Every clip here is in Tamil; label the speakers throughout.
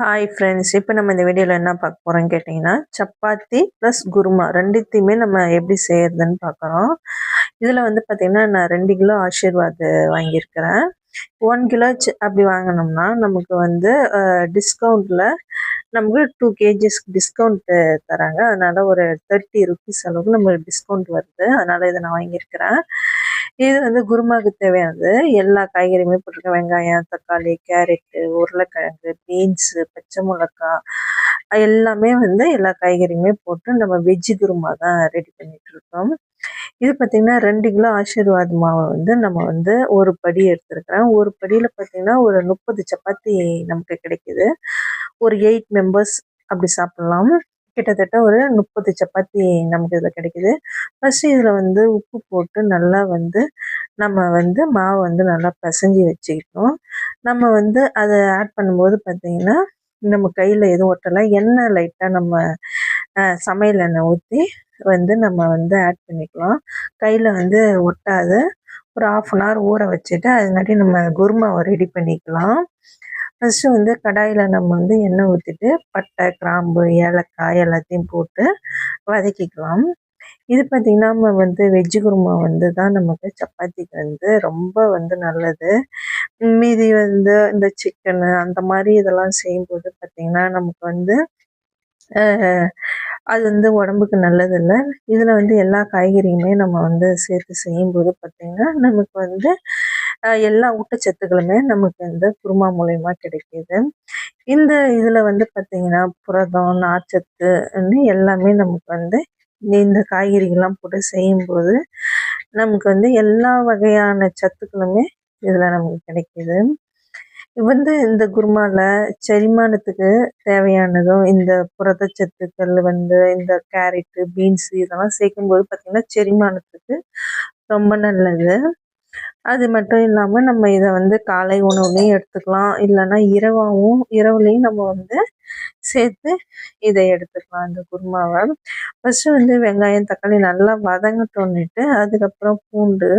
Speaker 1: ஹாய் ஃப்ரெண்ட்ஸ் இப்போ நம்ம இந்த வீடியோவில் என்ன பார்க்க போகிறோம்னு கேட்டிங்கன்னா சப்பாத்தி ப்ளஸ் குருமா ரெண்டுத்தையுமே நம்ம எப்படி செய்யறதுன்னு பார்க்குறோம். இதில் வந்து பார்த்திங்கன்னா நான் ரெண்டு கிலோ ஆசீர்வாத் வாங்கியிருக்கிறேன். ஒன் கிலோ அப்படி வாங்கினோம்னா நமக்கு வந்து டிஸ்கவுண்ட்டில் நமக்கு டூ கேஜிஸ்க்கு டிஸ்கவுண்ட்டு தராங்க. அதனால் ஒரு தேர்ட்டி ருபீஸ் அளவுக்கு நம்மளுக்கு டிஸ்கவுண்ட் வருது. அதனால் இதை நான் வாங்கியிருக்கிறேன். இது வந்து குருமாவுக்கு தேவையானது. எல்லா காய்கறியுமே போட்டிருக்கேன். வெங்காயம் தக்காளி கேரட்டு உருளைக்கிழங்கு பீன்ஸு பச்சை மிளகாய் எல்லாமே வந்து எல்லா காய்கறியுமே போட்டு நம்ம வெஜ்ஜு குருமா தான் ரெடி பண்ணிட்டு இருக்கோம் இது பார்த்திங்கன்னா ரெண்டு கிலோ ஆசீர்வாத் மாவை வந்து நம்ம வந்து ஒரு படி எடுத்துருக்கிறேன். ஒரு படியில் பார்த்திங்கன்னா ஒரு முப்பது சப்பாத்தி நமக்கு கிடைக்கிது. ஒரு எயிட் மெம்பர்ஸ் அப்படி சாப்பிட்லாம். கிட்டத்தட்ட ஒரு முப்பது சப்பாத்தி நமக்கு இதில் கிடைக்கிது. ஃபஸ்ட்டு இதில் வந்து உப்பு போட்டு நல்லா வந்து நம்ம வந்து மாவு வந்து நல்லா பசஞ்சு வச்சுக்கிட்டோம் நம்ம வந்து அதை ஆட் பண்ணும்போது பார்த்திங்கன்னா நம்ம கையில் எதுவும் ஒட்டலை. எண்ணெய் லைட்டாக நம்ம சமையல் எண்ணெய் ஊற்றி வந்து நம்ம வந்து ஆட் பண்ணிக்கலாம். கையில் வந்து ஒட்டாது ஒரு ஆஃப் அன் ஹவர் ஊற வச்சுட்டு அதுங்காட்டி நம்ம குருமாவை ரெடி பண்ணிக்கலாம். ஃபஸ்ட்டு வந்து கடாயில் நம்ம வந்து எண்ணெய் ஊற்றிட்டு பட்டை கிராம்பு ஏலக்காய் எல்லாத்தையும் போட்டு வதக்கிக்கலாம். இது பார்த்திங்கன்னா நம்ம வந்து வெஜ்ஜு குருமா வந்து தான் நமக்கு சப்பாத்திக்கு வந்து ரொம்ப வந்து நல்லது. மீதி வந்து இந்த சிக்கனு அந்த மாதிரி இதெல்லாம் செய்யும்போது பார்த்திங்கன்னா நமக்கு வந்து அது வந்து உடம்புக்கு நல்லதில்லை. இதில் வந்து எல்லா காய்கறியுமே நம்ம வந்து சேர்த்து செய்யும்போது பார்த்திங்கன்னா நமக்கு வந்து எல்லா ஊட்டச்சத்துக்களுமே நமக்கு இந்த குருமா மூலயமா கிடைக்கிது. இந்த இதில் வந்து பார்த்திங்கன்னா புரதம் நார்ச்சத்து எல்லாமே நமக்கு வந்து இந்த காய்கறிகள்லாம் போட்டு செய்யும்போது நமக்கு வந்து எல்லா வகையான சத்துக்களுமே இதில் நமக்கு கிடைக்கிது. வந்து இந்த குருமாவில் செரிமானத்துக்கு தேவையானதும் இந்த புரதச்சத்துக்கள் வந்து இந்த கேரட்டு பீன்ஸு இதெல்லாம் சேர்க்கும்போது பார்த்திங்கன்னா செரிமானத்துக்கு ரொம்ப நல்லது. அது மட்டும் இல்லாமல் நம்ம இதை வந்து காலை உணவுலையும் எடுத்துக்கலாம். இல்லைன்னா இரவாகவும் இரவுலையும் நம்ம வந்து சேர்த்து இதை எடுத்துக்கலாம் இந்த குருமாவை. ஃபஸ்ட்டு வந்து வெங்காயம் தக்காளி நல்லா வதங்கட்டோன்னுட்டு அதுக்கப்புறம் பூண்டு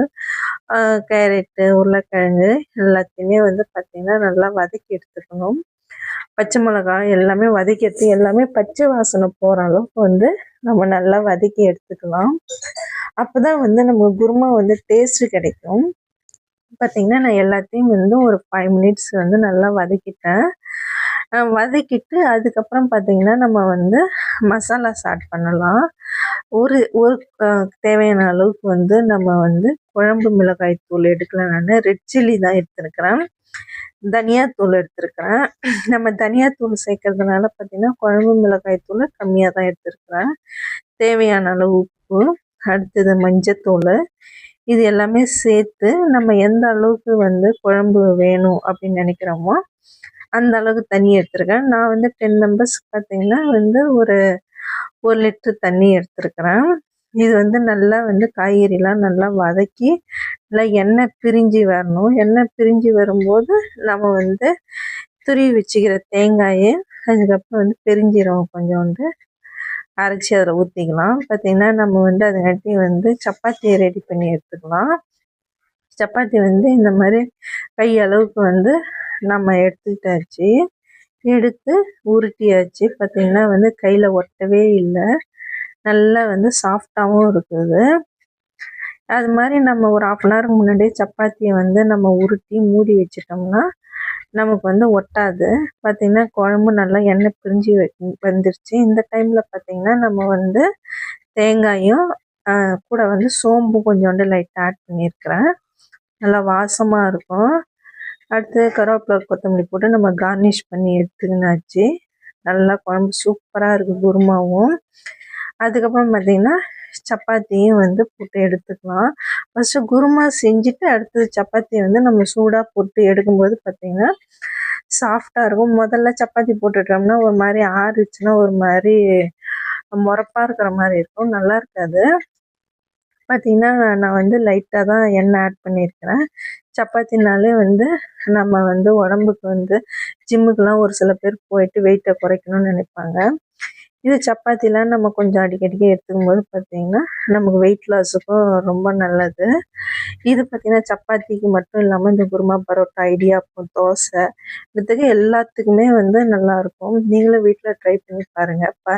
Speaker 1: கேரட்டு உருளைக்கிழங்கு எல்லாத்தையுமே வந்து பார்த்திங்கன்னா நல்லா வதக்கி எடுத்துக்கணும். பச்சை மிளகாய் எல்லாமே வதக்கி எடுத்து எல்லாமே பச்சை வாசனை போகிற அளவுக்கு வந்து நம்ம நல்லா வதக்கி எடுத்துக்கலாம். அப்போ தான் வந்து நம்ம குருமா வந்து டேஸ்ட்டு கிடைக்கும். பார்த்திங்கன்னா நான் எல்லாத்தையும் வந்து ஒரு ஃபைவ் மினிட்ஸ் வந்து நல்லா வதக்கிட்டேன். வதக்கிட்டு அதுக்கப்புறம் பார்த்திங்கன்னா நம்ம வந்து மசாலா ஸ்டார்ட் பண்ணலாம். ஒரு ஒரு தேவையான அளவுக்கு வந்து நம்ம வந்து குழம்பு மிளகாய் தூள் எடுக்கல நான். ரெட் சில்லி தான் எடுத்துருக்கிறேன். தனியாத்தூள் எடுத்துருக்கிறேன். நம்ம தனியாத்தூள் சேர்க்கறதுனால பார்த்திங்கன்னா குழம்பு மிளகாய் தூள் கம்மியாக தான் எடுத்துருக்கிறேன். தேவையான அளவு உப்பு அடுத்தது மஞ்சத்தூள். இது எல்லாமே சேர்த்து நம்ம எந்த அளவுக்கு வந்து குழம்பு வேணும் அப்படின்னு நினைக்கிறோமோ அந்த அளவுக்கு தண்ணி எடுத்துருக்கேன். நான் வந்து டென் மெம்பர்ஸ் பார்த்தீங்கன்னா வந்து ஒரு ஒரு லிட்டர் தண்ணி எடுத்துருக்குறேன். இது வந்து நல்லா வந்து காய்கறிலாம் நல்லா வதக்கி நல்லா எண்ணெய் பிரிஞ்சு வரணும். எண்ணெய் பிரிஞ்சு வரும்போது நம்ம வந்து துருவி வச்சுக்கிற தேங்காயை அதுக்கப்புறம் வந்து பெருஞ்சீரகம் கொஞ்சோண்டு அரைச்சி அதில் ஊற்றிக்கலாம் பார்த்திங்கன்னா நம்ம வந்து அதுங்காட்டி வந்து சப்பாத்தியை ரெடி பண்ணி எடுத்துக்கலாம். சப்பாத்தி வந்து இந்த மாதிரி கை அளவுக்கு வந்து நம்ம எடுத்துக்கிட்டாச்சு. எடுத்து உருட்டியாச்சு. பார்த்திங்கன்னா வந்து கையில் ஒட்டவே இல்லை. நல்லா வந்து சாஃப்டாகவும் இருக்குது. அது மாதிரி நம்ம ஒரு ஆஃப் அன் ஹவருக்கு முன்னாடியே சப்பாத்தியை வந்து நம்ம உருட்டி மூடி வச்சிட்டோம்னா நமக்கு வந்து ஒட்டாது. பார்த்திங்கன்னா குழம்பு நல்லா எண்ணெய் பிரிஞ்சு வந்துருச்சு. இந்த டைமில் பார்த்திங்கன்னா நம்ம வந்து தேங்காயும் கூட வந்து சோம்பு கொஞ்சோண்டு லைட்டாக ஆட் பண்ணியிருக்கிறேன். நல்லா வாசமாக இருக்கும். அடுத்து கருவேப்பிலை கொத்தமல்லி போட்டு நம்ம கார்னிஷ் பண்ணி எடுத்துக்கினாச்சு. நல்லா குழம்பு சூப்பராக இருக்குது குருமாவும். அதுக்கப்புறம் பார்த்திங்கன்னா சப்பாத்தியும் வந்து போட்டு எடுத்துக்கலாம். ஃபஸ்ட்டு குருமா செஞ்சுட்டு அடுத்தது சப்பாத்தியை வந்து நம்ம சூடாக போட்டு எடுக்கும்போது பார்த்திங்கன்னா சாஃப்டாக இருக்கும். முதல்ல சப்பாத்தி போட்டுட்டோம்னா ஒரு மாதிரி ஆறுச்சுன்னா ஒரு மாதிரி முறப்பாக இருக்கிற மாதிரி இருக்கும். நல்லா இருக்காது. பார்த்திங்கன்னா நான் வந்து லைட்டாக தான் எண்ணெய் ஆட் பண்ணியிருக்கிறேன் சப்பாத்தினாலே வந்து நம்ம வந்து உடம்புக்கு வந்து ஜிம்முக்கெலாம் ஒரு சில பேர் போயிட்டு வெயிட்டை குறைக்கணும்னு நினைப்பாங்க. இது சப்பாத்திலாம் நம்ம கொஞ்சம் அடிக்கடிக்கு எடுத்துக்கும் போது பார்த்திங்கன்னா நமக்கு வெயிட் லாஸுக்கும் ரொம்ப நல்லது. இது பார்த்திங்கன்னா சப்பாத்திக்கு மட்டும் இல்லாமல் இந்த குருமா பரோட்டா இடியாப்பம் தோசை இதுக்கு எல்லாத்துக்குமே வந்து நல்லாயிருக்கும் நீங்களும் வீட்டில் ட்ரை பண்ணி பாருங்கள்